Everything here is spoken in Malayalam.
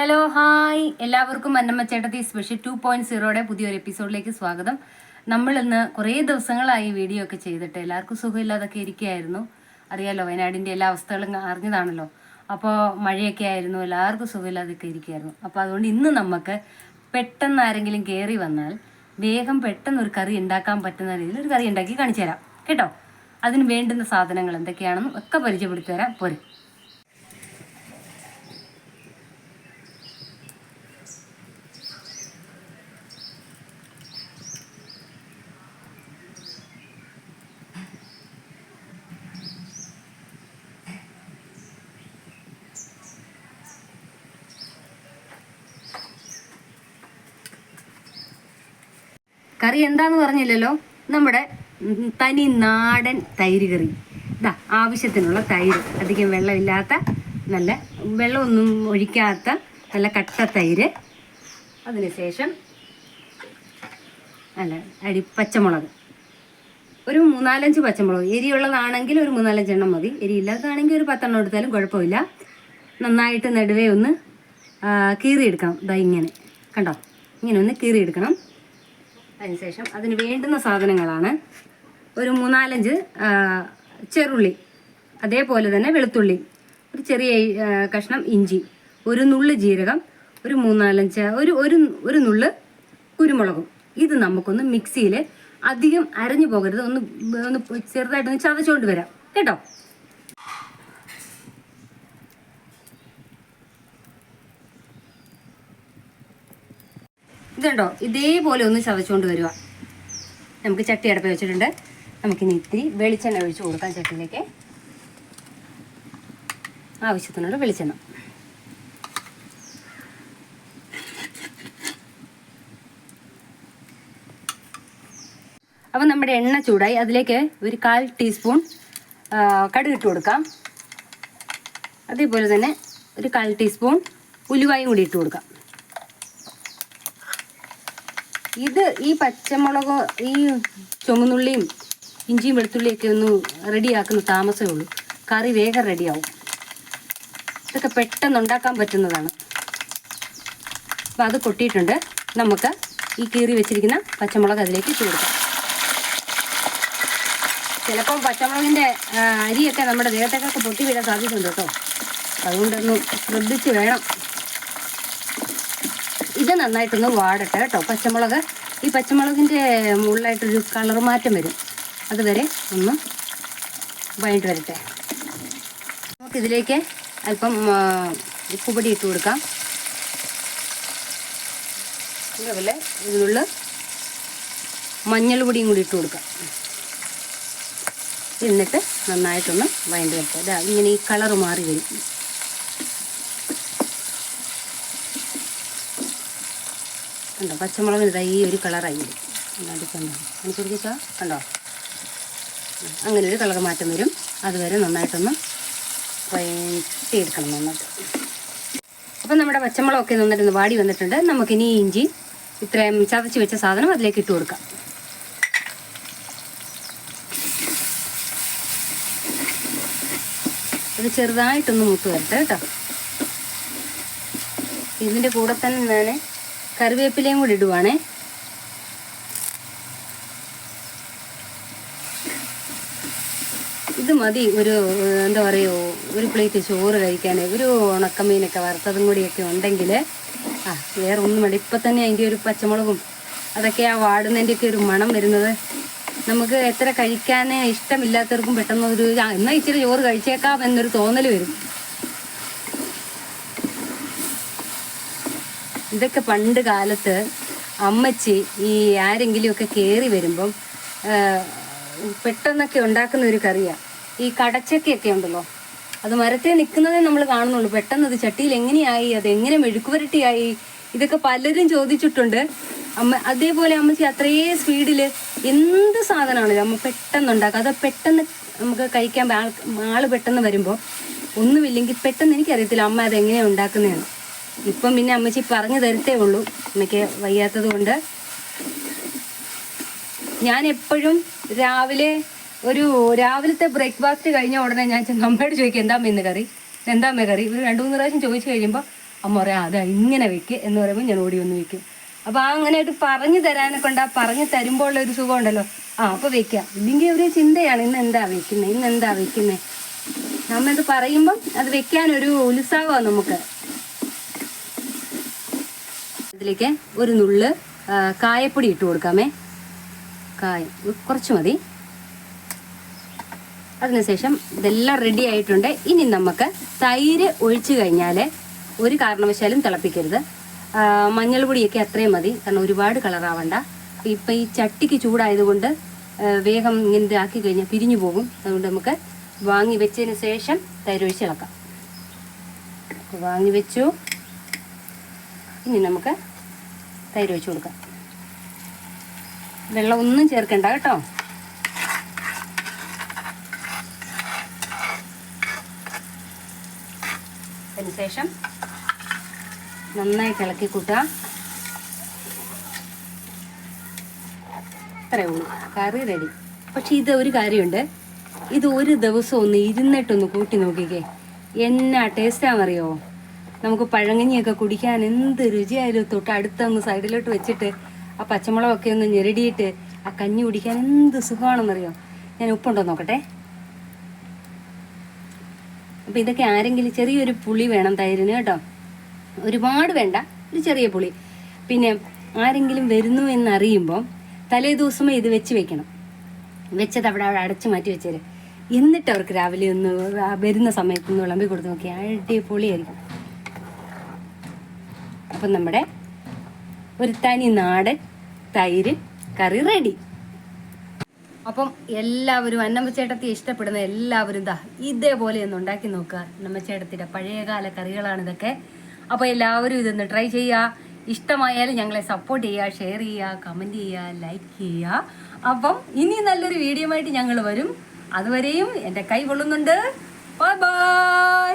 ഹലോ ഹായ് എല്ലാവർക്കും അന്നമ്മ ചേട്ടത്തി സ്പെഷ്യൽ ടു പോയിന്റ് സീറോയുടെ പുതിയൊരു എപ്പിസോഡിലേക്ക് സ്വാഗതം. നമ്മൾ ഇന്ന് കുറേ ദിവസങ്ങളായി വീഡിയോ ഒക്കെ ചെയ്തിട്ട് എല്ലാവർക്കും സുഖമില്ലാതൊക്കെ ഇരിക്കുകയായിരുന്നു. അറിയാലോ വയനാടിന്റെ എല്ലാ അവസ്ഥകളും അറിഞ്ഞതാണല്ലോ. അപ്പോൾ മഴയൊക്കെ ആയിരുന്നു എല്ലാവർക്കും സുഖമില്ലാതൊക്കെ ഇരിക്കുകയായിരുന്നു. അപ്പോൾ അതുകൊണ്ട് ഇന്ന് നമുക്ക് പെട്ടെന്ന് ആരെങ്കിലും കയറി വന്നാൽ വേഗം പെട്ടെന്ന് ഒരു കറി ഉണ്ടാക്കാൻ പറ്റുന്ന രീതിയിൽ ഒരു കറി ഉണ്ടാക്കി കാണിച്ചു തരാം കേട്ടോ? അതിന് വേണ്ടുന്ന സാധനങ്ങൾ എന്തൊക്കെയാണെന്നും ഒക്കെ പരിചയപ്പെടുത്തി തരാം. പോരെ. കറി എന്താന്ന് പറഞ്ഞില്ലല്ലോ? നമ്മുടെ തനി നാടൻ തൈര് കറി. ഇതാ ആവശ്യത്തിനുള്ള തൈര്. അധികം വെള്ളമില്ലാത്ത നല്ല വെള്ളമൊന്നും ഒഴിക്കാത്ത നല്ല കട്ട തൈര്. അതിനുശേഷം അല്ല അടി പച്ചമുളക്. ഒരു മൂന്നാലഞ്ച് പച്ചമുളക്. എരിയുള്ളതാണെങ്കിൽ ഒരു മൂന്നാലഞ്ച് എണ്ണം മതി. എരിയില്ലാത്തതാണെങ്കിൽ ഒരു പത്തെണ്ണം എടുത്താലും കുഴപ്പമില്ല. നന്നായിട്ട് നടുവേ ഒന്ന് കീറിയെടുക്കണം. ഇതാ ഇങ്ങനെ. കണ്ടോ? ഇങ്ങനെ ഒന്ന് കീറിയെടുക്കണം. അതിനുശേഷം അതിന് വേണ്ടുന്ന സാധനങ്ങളാണ് ഒരു മൂന്നാലഞ്ച് ചെറുള്ളി അതേപോലെ തന്നെ വെളുത്തുള്ളി ഒരു ചെറിയ കഷ്ണം ഇഞ്ചി ഒരു നുള്ള് ജീരകം ഒരു മൂന്നാലഞ്ച് ഒരു ഒരു ഒരു നുള്ള് കുരുമുളകും. ഇത് നമുക്കൊന്ന് മിക്സിയിൽ അധികം അരഞ്ഞു പോകരുത്. ഒന്ന് ഒന്ന് ചെറുതായിട്ടൊന്ന് ചതച്ചുകൊണ്ട് വരാം. കേട്ടോ? ഇതുണ്ടോ? ഇതേപോലെ ഒന്ന് ചതച്ചുകൊണ്ട് വരിക. നമുക്ക് ചട്ടി അടപ്പ് വെച്ചിട്ടുണ്ട്. നമുക്കിനി ഇത്തിരി വെളിച്ചെണ്ണ ഒഴിച്ച് കൊടുക്കാം ചട്ടിയിലേക്ക്. ആവശ്യത്തിനുള്ള വെളിച്ചെണ്ണ. അപ്പം നമ്മുടെ എണ്ണ ചൂടായി. അതിലേക്ക് ഒരു കാൽ ടീസ്പൂൺ കടുക് ഇട്ട് കൊടുക്കാം. അതേപോലെ തന്നെ ഒരു കാൽ ടീസ്പൂൺ ഉലുവായും കൂടി ഇട്ട് കൊടുക്കാം. ഇത് ഈ പച്ചമുളക് ഈ ചുമന്നുള്ളിയും ഇഞ്ചിയും വെളുത്തുള്ളിയൊക്കെ ഒന്ന് റെഡിയാക്കുന്ന താമസമേ ഉള്ളൂ. കറി വേഗം റെഡിയാവും. ഇതൊക്കെ പെട്ടെന്ന് ഉണ്ടാക്കാൻ പറ്റുന്നതാണ്. അപ്പോൾ അത് കൊട്ടിയിട്ടുണ്ട്. നമുക്ക് ഈ കീറി വെച്ചിരിക്കുന്ന പച്ചമുളക് അതിലേക്ക് ഇട്ട് കൊടുക്കാം. ചിലപ്പം പച്ചമുളകിന്റെ അരിയൊക്കെ നമ്മുടെ ദേഹത്തേക്കൊക്കെ പൊട്ടി വീഴാൻ സാധ്യതയുണ്ട് കേട്ടോ. അതുകൊണ്ടൊന്ന് ശ്രദ്ധിച്ച് വേണം. ഇത് നന്നായിട്ടൊന്ന് വാടട്ടെ കേട്ടോ. പച്ചമുളക് ഈ പച്ചമുളകിന്റെ മുകളിലായിട്ടൊരു കളർ മാറ്റം വരും. അതുവരെ ഒന്ന് വൈകിട്ട് വരട്ടെ. നമുക്കിതിലേക്ക് അല്പം ഉപ്പുപൊടി ഇട്ട് കൊടുക്കാം. അതുപോലെ ഇതിനുള്ള മഞ്ഞൾ പൊടിയും കൂടി ഇട്ട് കൊടുക്കാം. എന്നിട്ട് നന്നായിട്ടൊന്ന് വൈകിട്ട് വരട്ടെ. ഇങ്ങനെ ഈ കളർ മാറി വരും. കണ്ടോ പച്ചമുളക് ഇതാ ഈ ഒരു കളറായി വരും കണ്ടോ കണ്ടോ? അങ്ങനെ ഒരു കളർ മാറ്റം വരും. അതുവരെ നന്നായിട്ടൊന്ന് വഴറ്റിയെടുക്കണം നന്നായിട്ട്. അപ്പം നമ്മുടെ പച്ചമുളകൊക്കെ നന്നായിട്ടൊന്ന് വാടി വന്നിട്ടുണ്ട്. നമുക്കിനി ഇഞ്ചി ഇത്രയും ചതച്ച് വെച്ച സാധനം അതിലേക്ക് ഇട്ട് കൊടുക്കാം. ഇത് ചെറുതായിട്ടൊന്ന് മുത്ത് വരട്ടെ കേട്ടോ. ഇതിന്റെ കൂടെ തന്നെ ഞാൻ കറിവേപ്പിലയും കൂടി ഇടുവാണേ. ഇത് മതി ഒരു എന്താ പറയുക ഒരു പ്ലേറ്റ് ചോറ് കഴിക്കാൻ ഒരു ഉണക്കമീനൊക്കെ വറുത്തതും കൂടിയൊക്കെ ഉണ്ടെങ്കിൽ ആ വേറെ ഒന്നും വേണ്ട. ഇപ്പം തന്നെ അതിന്റെ ഒരു പച്ചമുളകും അതൊക്കെ ആ വാടുന്നതിന്റെയൊക്കെ ഒരു മണം വരുന്നത്. നമുക്ക് എത്ര കഴിക്കാൻ ഇഷ്ടമില്ലാത്തവർക്കും പെട്ടെന്ന് ഒരു എന്നാൽ ഇച്ചിരി ചോറ് കഴിച്ചേക്കാം എന്നൊരു തോന്നൽ വരും. ഇതൊക്കെ പണ്ട് കാലത്ത് അമ്മച്ചി ഈ ആരെങ്കിലുമൊക്കെ കയറി വരുമ്പം പെട്ടെന്നൊക്കെ ഉണ്ടാക്കുന്ന ഒരു കറിയാണ് ഈ കടച്ചക്കയൊക്കെ ഉണ്ടല്ലോ. അത് മരത്തെ നിൽക്കുന്നതേ നമ്മൾ കാണുന്നുള്ളൂ. പെട്ടെന്ന് അത് ചട്ടിയിൽ എങ്ങനെയായി? അത് എങ്ങനെ മെഴുക്കുവരട്ടിയായി ഇതൊക്കെ പലരും ചോദിച്ചിട്ടുണ്ട്. അമ്മ അതേപോലെ അമ്മച്ചി അത്രയേ സ്പീഡിൽ എന്ത് സാധനമാണല്ലോ അമ്മ പെട്ടെന്ന് ഉണ്ടാക്കുക? അത് പെട്ടെന്ന് നമുക്ക് കഴിക്കാൻ ആൾ പെട്ടെന്ന് വരുമ്പോൾ ഒന്നുമില്ലെങ്കിൽ പെട്ടെന്ന് എനിക്കറിയത്തില്ല അമ്മ അത് എങ്ങനെയാണ് ഉണ്ടാക്കുന്നതാണ് ഇപ്പം പിന്നെ അമ്മച്ചി പറഞ്ഞു തരത്തേ ഉള്ളൂ. അമ്മയ്ക്ക് വയ്യാത്തത് കൊണ്ട്. ഞാൻ എപ്പോഴും രാവിലെ ഒരു രാവിലത്തെ ബ്രേക്ക്ഫാസ്റ്റ് കഴിഞ്ഞ ഉടനെ ഞാൻ അമ്മയോട് ചോദിക്കും എന്താ ഇന്ന് കറി? എന്താ അമ്മ കറി? ഒരു രണ്ട് മൂന്ന് പ്രാവശ്യം ചോദിച്ചു കഴിയുമ്പോൾ അമ്മ പറയാം അതാ ഇങ്ങനെ വെക്ക്. എന്ന് പറയുമ്പോൾ ഞാൻ ഓടി വന്ന് വെക്കും. അപ്പോൾ ആ അങ്ങനെ ഒരു പറഞ്ഞു തരാനെ കൊണ്ട് ആ പറഞ്ഞു തരുമ്പോൾ ഉള്ള ഒരു സുഖം ഉണ്ടല്ലോ. ആ അപ്പോൾ വെക്കാം. ഇല്ലെങ്കിൽ ഒരു ചിന്തയാണ് ഇന്ന് എന്താ വെക്കുന്നത് ഇന്ന് എന്താ വെക്കുന്നത് നമ്മൾ ഇത് പറയുമ്പം അത് വെക്കാനൊരു ഉത്സാഹമാണ് നമുക്ക്. ഇതിലേക്ക് ഒരു നുള്ള് കായപ്പൊടി ഇട്ട് കൊടുക്കാമേ. കായം കുറച്ച് മതി. അതിനുശേഷം ഇതെല്ലാം റെഡി ആയിട്ടുണ്ട്. ഇനി നമുക്ക് തൈര് ഒഴിച്ചു കഴിഞ്ഞാൽ ഒരു കാരണവശാലും തിളപ്പിക്കരുത്. ആ, മഞ്ഞൾ പൊടിയൊക്കെ അത്രയും മതി. കാരണം ഒരുപാട് കളറാവണ്ട ഇപ്പം ഈ ചട്ടിക്ക് ചൂടായതുകൊണ്ട് വേഗം ഇങ്ങനെ ആക്കി കഴിഞ്ഞാൽ പിരിഞ്ഞു പോകും. അതുകൊണ്ട് നമുക്ക് വാങ്ങി വെച്ചതിന് ശേഷം തൈര് ഒഴിച്ച് ഇളക്കാം. വാങ്ങി വെച്ചു. ഇനി നമുക്ക് തൈര് ഒഴിച്ച് കൊടുക്കാം. വെള്ളം ഒന്നും ചേർക്കണ്ട കേട്ടോ. അതിനുശേഷം നന്നായി ഇളക്കി കൂട്ടാം അത്രേ ഉള്ളൂ. കറി റെഡി പക്ഷെ ഇത് ഒരു കാര്യമുണ്ട്. ഇത് ഒരു ദിവസം ഒന്ന് ഇരുന്നിട്ടൊന്ന് കൂട്ടി നോക്കിക്കേ. എന്നാ ടേസ്റ്റാണെന്നറിയോ നമുക്ക് പഴങ്ങഞ്ഞിയൊക്കെ കുടിക്കാൻ എന്ത് രുചിയായാലും തൊട്ട് അടുത്തൊന്ന് സൈഡിലോട്ട് വെച്ചിട്ട് ആ പച്ചമുളകൊക്കെ ഒന്ന് ഞെരടിയിട്ട് ആ കഞ്ഞി കുടിക്കാൻ എന്ത് സുഖമാണെന്നറിയോ? ഞാൻ ഉപ്പുണ്ടോ നോക്കട്ടെ. അപ്പം ഇതൊക്കെ ആരെങ്കിലും ചെറിയൊരു പുളി വേണം തൈരിന് കേട്ടോ. ഒരുപാട് വേണ്ട ഒരു ചെറിയ പുളി. പിന്നെ ആരെങ്കിലും വരുന്നു എന്നറിയുമ്പോൾ തലേ ദിവസമേ ഇത് വെച്ച് വെക്കണം. വെച്ചത് അവിടെ അവിടെ അടച്ചു മാറ്റി വെച്ചേര്. എന്നിട്ട് അവർക്ക് രാവിലെ ഒന്ന് വരുന്ന സമയത്ത് ഒന്ന് വിളമ്പി കൊടുത്ത് നോക്കി അടിപൊളിയായിരിക്കും. അപ്പം നമ്മുടെ ഒരു തനി നാടൻ തൈര് കറി റെഡി. അപ്പം എല്ലാവരും അന്നമ്മച്ചേട്ടത്തി ഇഷ്ടപ്പെടുന്ന എല്ലാവരും ഇതാ ഇതേപോലെ ഒന്ന് ഉണ്ടാക്കി നോക്കുക. അന്നമ്മച്ചേട്ടത്തിന്റെ പഴയകാല കറികളാണ് ഇതൊക്കെ. അപ്പോൾ എല്ലാവരും ഇതൊന്ന് ട്രൈ ചെയ്യുക. ഇഷ്ടമായാലും ഞങ്ങളെ സപ്പോർട്ട് ചെയ്യുക ഷെയർ ചെയ്യുക കമന്റ് ചെയ്യുക ലൈക്ക് ചെയ്യുക. അപ്പം ഇനി നല്ലൊരു വീഡിയോ ആയിട്ട് ഞങ്ങൾ വരും. അതുവരെയും എന്റെ കൈ കൊള്ളുന്നുണ്ട് ബൈ ബൈ